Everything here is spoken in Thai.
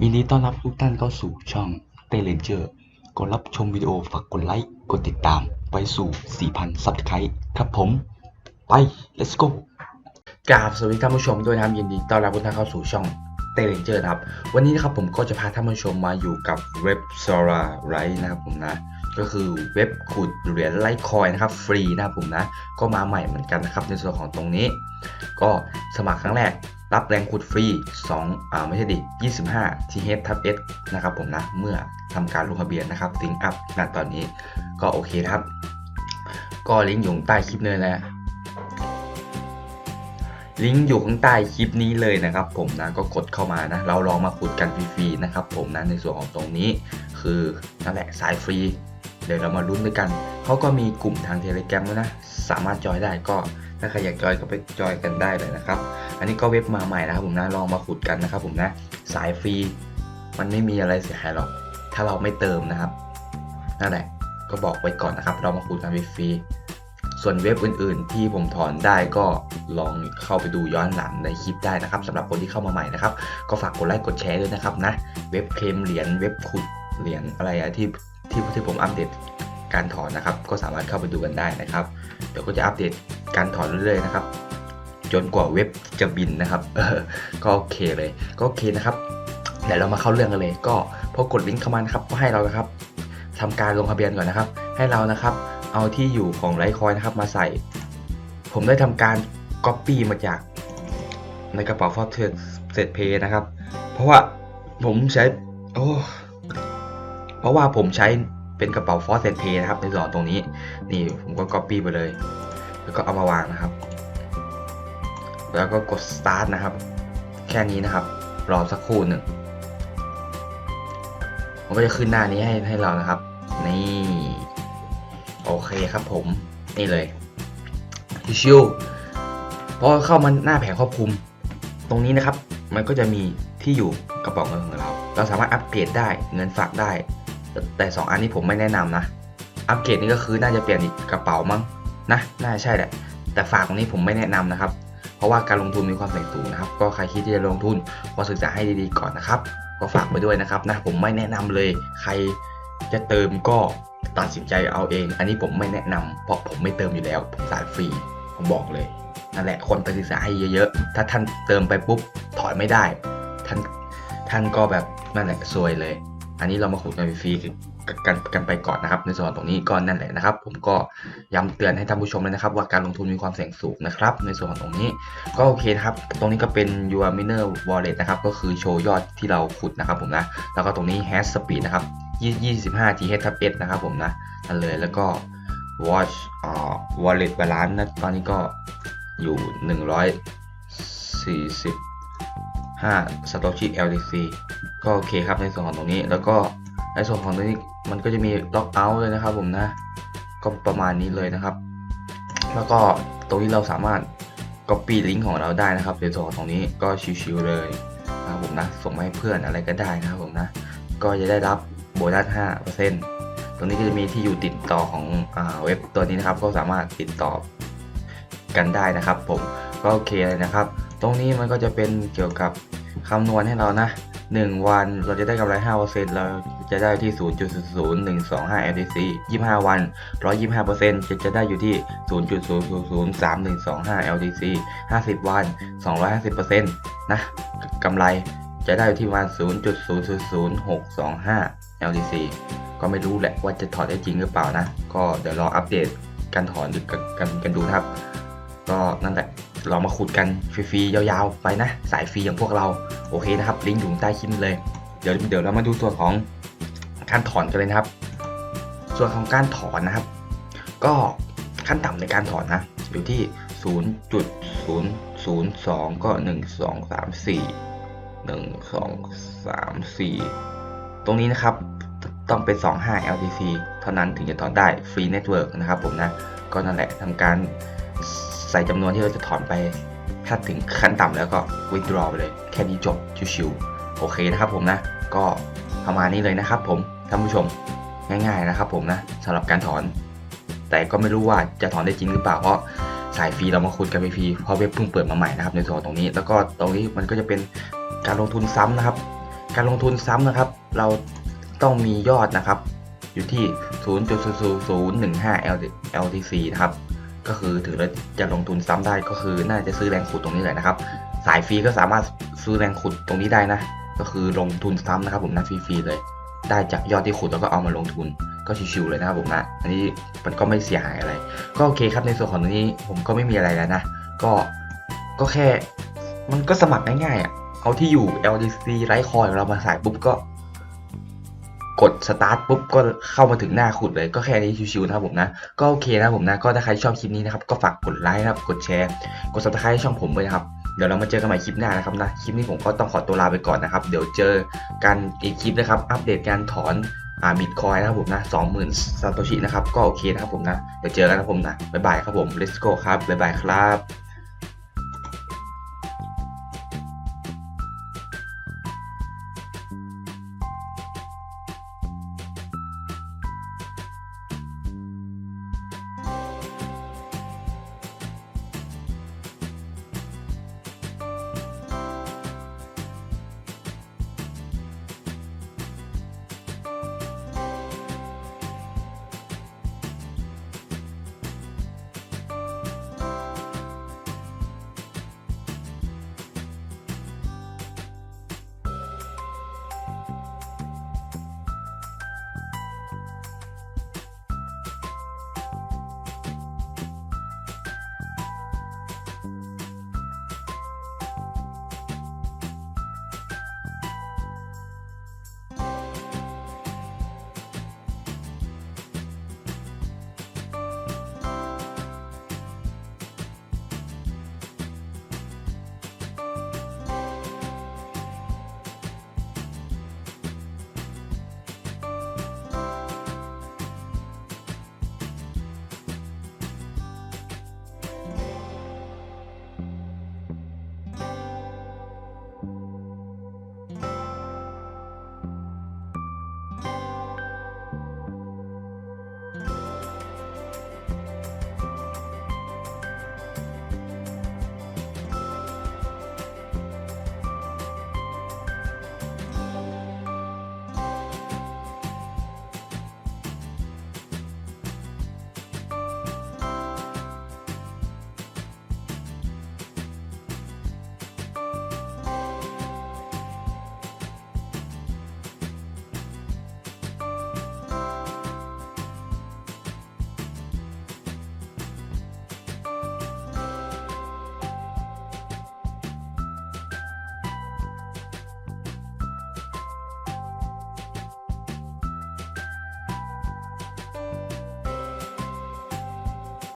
ยินดีต้อนรับทุกท่านเข้าสู่ช่องเตเลนเจอร์กดรับชมวิดีโอฝากกดไลค์ กดติดตามไปสู่ 4,000 ซับสไครต์ครับผม ไป let's go กราบสวัสดีท่านผู้ชมด้วยนะครับยินดีต้อนรับทุกท่านเข้าสู่ช่องเตเลนเจอร์ครับ วันนี้นะครับผมก็จะพาท่านผู้ชมมาอยู่กับเว็บ Sora Right นะครับผมนะก็คือเว็บขุดเหรียญไลท์คอยนะครับฟรีนะครับผมนะ ก็มาใหม่เหมือนกันนะครับในส่วนของตรงนี้ ก็สมัครครั้งแรก รับแรงขุดฟรี2อ่าไม่ใช่ดิ25 TH ทับ S นะครับผมนะ เมื่อทำการลงทะเบียนนะครับซิงอัพณตอนนี้ก็โอเคครับ ก็ลิงก์อยู่ข้างใต้คลิปเลยนะลิงก์อยู่ข้างใต้คลิปนี้เลยนะครับ ผมนะก็กดเข้ามานะ เราลองมาขุดกันฟรีๆนะครับ ผมนะในส่วนของตรงนี้ คือนั่นแหละสายฟรี เดี๋ยวเรามาลุ้นด้วยกันเขาก็มีกลุ่มทางเทเล r a m ด้วยนะ สามารถจอยได้ก็ถ้าใครอยากจอยก็ไปจอยกันได้เลยนะครับ อันนี้ก็เว็บมาใหม่นะครับผมนะลองมาขุดกันนะครับผมนะสายฟรีมันไม่มีอะไรเสียหายหรอก ถ้าเราไม่เติมนะครับนั่นแหละก็บอกไว้ก่อนนะครับ เรามาขุดกันฟรีส่วนเว็บอื่นๆ ที่ผมถอนได้ก็ลองเข้าไปดูย้อนหลังในคลิปได้นะครับสำหรับคนที่เข้ามาใหม่นะครับ ก็ฝากกดไลค์กดแชร์ด้วยนะครับนะเว็บเคลมเหรียญเว็บขุดเหรียญอะไรอะที่ที่ที่ผมอัปเดตการถอนนะครับ ก็สามารถเข้าไปดูกันได้นะครับ เดี๋ยวก็จะอัปเดตการถอนเรื่อยๆนะครับ จนกว่าเว็บจะบินนะครับเออก็โอเคเลยก็โอเคนะครับเดี๋ยวเรามาเข้าเรื่องกันเลย ก็พอกดลิงก์เข้ามานะครับก็ให้เรานะครับทำการลงทะเบียนก่อนนะครับ ให้เรานะครับเอาที่อยู่ของไลท์คอยนะครับมาใส่ ผมได้ทำการ Copy มาจากในกระเป๋าฟอสเทอร์เซตเพย์นะครับ เพราะว่าผมใช้โอ้เพราะว่าผมใช้เป็นกระเป๋าฟอสเซตเพย์นะครับในส่วนตรงนี้ นี่ผมก็ Copy ไปเลย แล้วก็เอามาวางนะครับ แล้วก็กด start นะครับ แค่นี้นะครับ รอสักครู่หนึ่งมันก็จะขึ้นหน้านี้ให้ให้เรานะครับ นี่โอเคครับผมนี่เลยชิวๆพอเข้ามาหน้าแผงครอบคลุม ตรงนี้นะครับ มันก็จะมีที่อยู่กระเป๋าเงินของเรา เราสามารถอัปเกรดได้เงินฝากได้ แต่แต่สองอันนี้ผมไม่แนะนำนะ อัปเกรดนี่ก็คือน่าจะเปลี่ยนกระเป๋ามั้งนะน่าใช่แหละแต่ฝากตรงนี้ผมไม่แนะนำนะครับ ราะว่าการลงทุนมีความเสี่ยงสูงนะครับ ก็ใครคิดที่จะลงทุนก็ศึกษาให้ดีๆก่อนนะครับ ก็ฝากไปด้วยนะครับนะผมไม่แนะนำเลย ใครจะเติมก็ตัดสินใจเอาเอง อันนี้ผมไม่แนะนำเพราะผมไม่เติมอยู่แล้ว ผมสายฟรี ผมบอกเลย นั่นแหละ คนไปศึกษาให้เยอะๆ ถ้าท่านเติมไปปุ๊บถอยไม่ได้ ท่านท่านก็แบบนั่นแหละซวยเลย อันนี้เรามาขุดกันฟรี กันกันไปก่อนนะครับ ในส่วนตรงนี้ก็นั่นแหละนะครับ ผมก็ย้ำเตือนให้ท่านผู้ชมเลยนะครับว่าการลงทุนมีความเสี่ยงสูงนะครับ ในส่วนของตรงนี้ก็โอเคครับ ตรงนี้ก็เป็น your miner wallet นะครับ ก็คือโชว์ยอดที่เราขุดนะครับผมนะ แล้วก็ตรงนี้ hash speed นะครับ25 th ทับ s นะครับผมนะนั่นเลยแล้วก็ watch อ่า wallet balance นะตอนนี้ก็อยู่ 145 satoshi LTC ก็โอเคครับในส่วนของตรงนี้แล้วก็ ในส่วนของตรงนี้มันก็จะมี lock out เลยนะครับผมนะก็ประมาณนี้เลยนะครับ แล้วก็ตรงนี้เราสามารถ copy ลิงก์ของเราได้นะครับในส่วนของตรงนี้ก็ชิวๆเลยนะครับผมนะส่งมาให้เพื่อนอะไรก็ได้นะครับผมนะก็จะได้รับโบนัส5%ตรงนี้ก็จะมีที่อยู่ติดต่อของอาเว็บตัวนี้นะครับ ก็สามารถติดต่อกันได้นะครับ ผมก็โอเคเลยนะครับ ตรงนี้มันก็จะเป็นเกี่ยวกับคำนวณให้เรานะ 1 วันเราจะได้กำไร 5%เราจะได้ที่ 0.00125 LTC 25 วัน 125%จะจะได้อยู่ที่ 0.0003125 LTC 50 วัน 250%นะกำไรจะได้อยู่ที่ประมาณ 0.000625 LTC ก็ไม่รู้แหละว่าจะถอดได้จริงหรือเปล่านะ ก็เดี๋ยวรออัปเดตการถอนกันกันดูครับ ก็นั่นแหละ เรามาขุดกันฟรีๆยาวๆไปนะ สายฟรีอย่างพวกเราโอเคนะครับ ลิงก์อยู่ใต้คลิปเลย เดี๋ยวเดี๋ยวเรามาดูส่วนของการถอนกันเลยนะครับ ส่วนของการถอนนะครับ ก็ขั้นต่ำในการถอนนะ อยู่ที่ 0.002 ก็ 1 2 3 4 1 2 3 4 ตรงนี้นะครับต้องเป็น 25 LTC เท่านั้นถึงจะถอนได้ฟรีเน็ตเวิร์กนะครับผมนะ ก็นั่นแหละทำการ ใส่จำนวนที่เราจะถอนไป ถ้าถึงขั้นต่ำแล้วก็ withdraw ไปเลย แค่นี้จบชิวๆโอเคนะครับผมนะ ก็ประมาณนี้เลยนะครับผมท่านผู้ชมง่ายๆนะครับผมนะสำหรับการถอน แต่ก็ไม่รู้ว่าจะถอนได้จริงหรือเปล่าเพราะสายฟรีเรามาคุยกันไปฟรีเพราะเว็บเพิ่งเปิดมาใหม่นะครับในส่วนตรงนี้ แล้วก็ตรงนี้มันก็จะเป็นการลงทุนซ้ำนะครับ การลงทุนซ้ำนะครับ เราต้องมียอดนะครับ อยู่ที่ 0.0015 LTC นะครับ ก็คือถึงเราจะลงทุนซ้ำได้ก็คือน่าจะซื้อแรงขุดตรงนี้เลยนะครับ สายฟรีก็สามารถซื้อแรงขุดตรงนี้ได้นะ ก็คือลงทุนซ้ำนะครับ ผมนะฟรีๆเลย ได้จากยอดที่ขุดแล้วก็เอามาลงทุนก็ชิวๆเลยนะครับผมนะอันนี้มันก็ไม่เสียหายอะไร ก็โอเคครับในส่วนของตรงนี้ผมก็ไม่มีอะไรแล้วนะ ก็ก็แค่ มันก็สมัครง่ายๆอะเอาที่อยู่ LDC ไลท์คอยเรามาใส่ปุ๊บก็ กดสตาร์ทปุ๊บก็เข้ามาถึงหน้าขุดเลยก็แค่นี้ชิวๆนะครับผมนะ ก็โอเคนะผมนะ ก็ถ้าใครชอบคลิปนี้นะครับก็ฝากกดไลค์นะครับกดแชร์ กด subscribe ให้ช่องผมด้วยนะครับเดี๋ยวเรามาเจอกันใหม่คลิปหน้านะครับนะคลิปนี้ผมก็ต้องขอตัวลาไปก่อนนะครับเดี๋ยวเจอกันอีกคลิปนะครับ อัปเดตการถอนอ่าบิตคอยนะครับผมนะ20,000ซาโตชินะครับก็โอเคนะครับผมนะเดี๋ยวเจอกันนะผมนะบ๊ายบายครับผม let's go ครับบ๊ายบายครับ